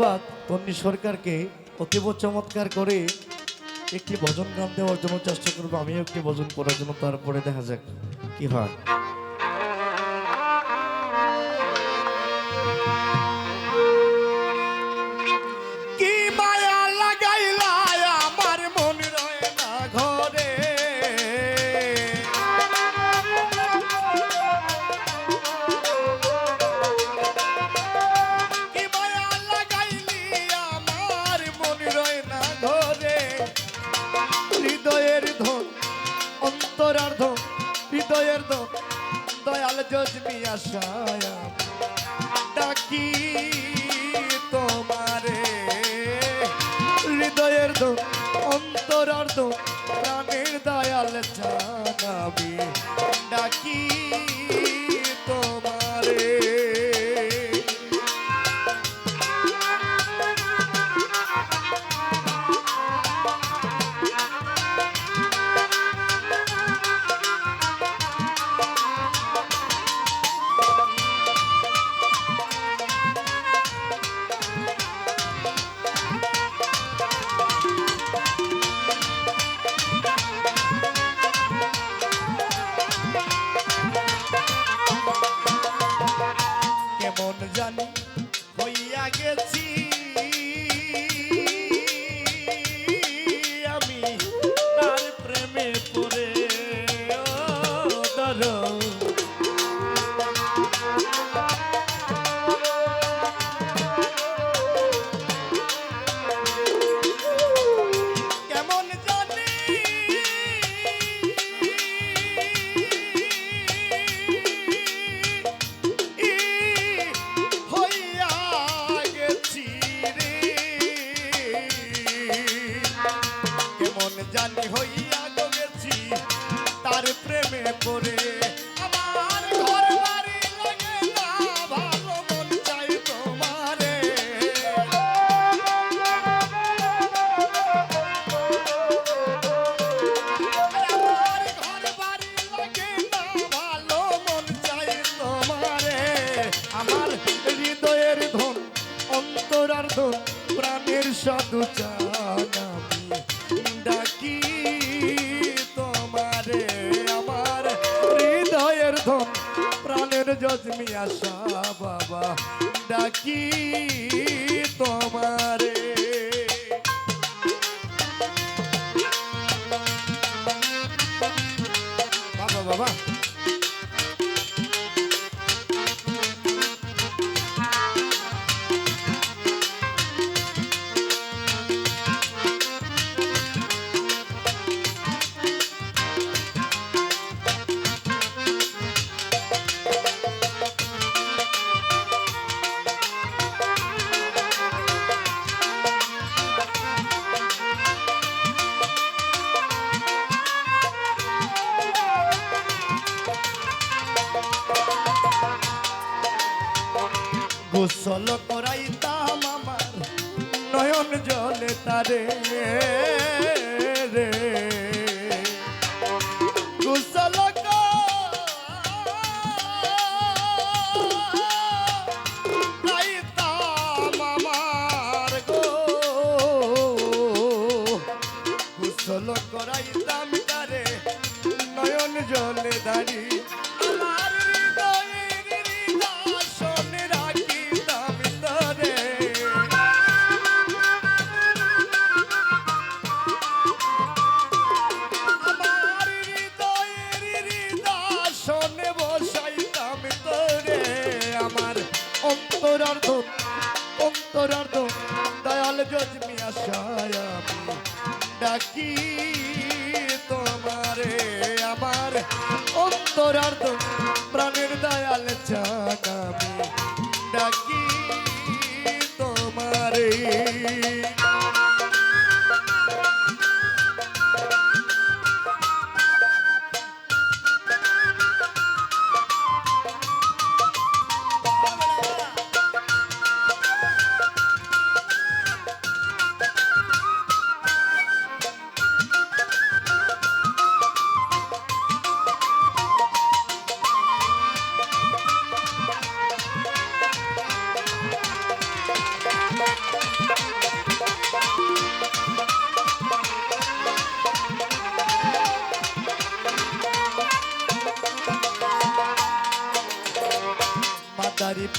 ধন্যবাদ। তন্নি সরকারকে অতীব চমৎকার করে একটি ভজন গান দেওয়ার জন্য চেষ্টা করব। আমিও একটি ভজন করার জন্য, তারপরে দেখা যাক কি হয়। আশায়া ডাকি তোমারে। হৃদয়ের দোন অন্তরার দোন প্রাণের দয়াল জানাবি ডাকি সাধু চানামি ডাকি তোমারে আমার হৃদয়ের ধন, প্রাণের যজমি আশা বাবা। ডাকি তোমারে। বাবা বাবা। গোসল করাইতাম আমার। নয়ন জলে তারে অন্তরার্ধ দয়াল জজমি আশায় আমি ডাকি তোমারে আমার অন্তরার্ধ প্রাণের দয়াল জানামি ডাকি তোমারে।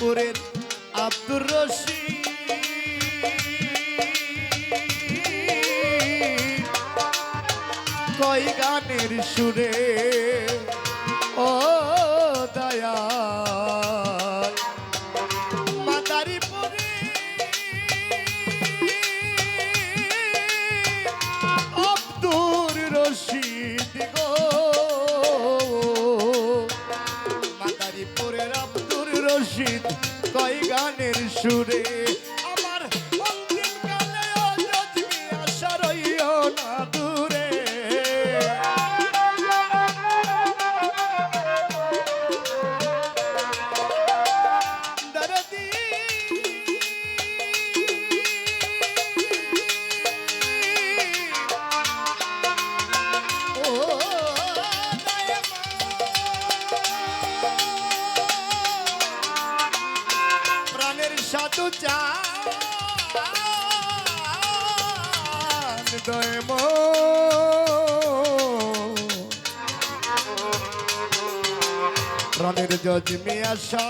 মাদারীপুরের আব্দুর রশিদ। কয় গানের সুরে সুরে দয়ম প্রাণের জজমি আশা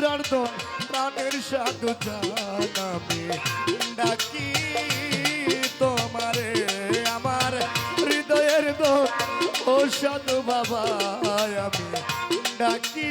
অন্তরার ধন প্রাণের সাধু জানাবে ডাকি তোমারে আমার হৃদয়ের ধন ও সাধু বাবা আমি ডাকি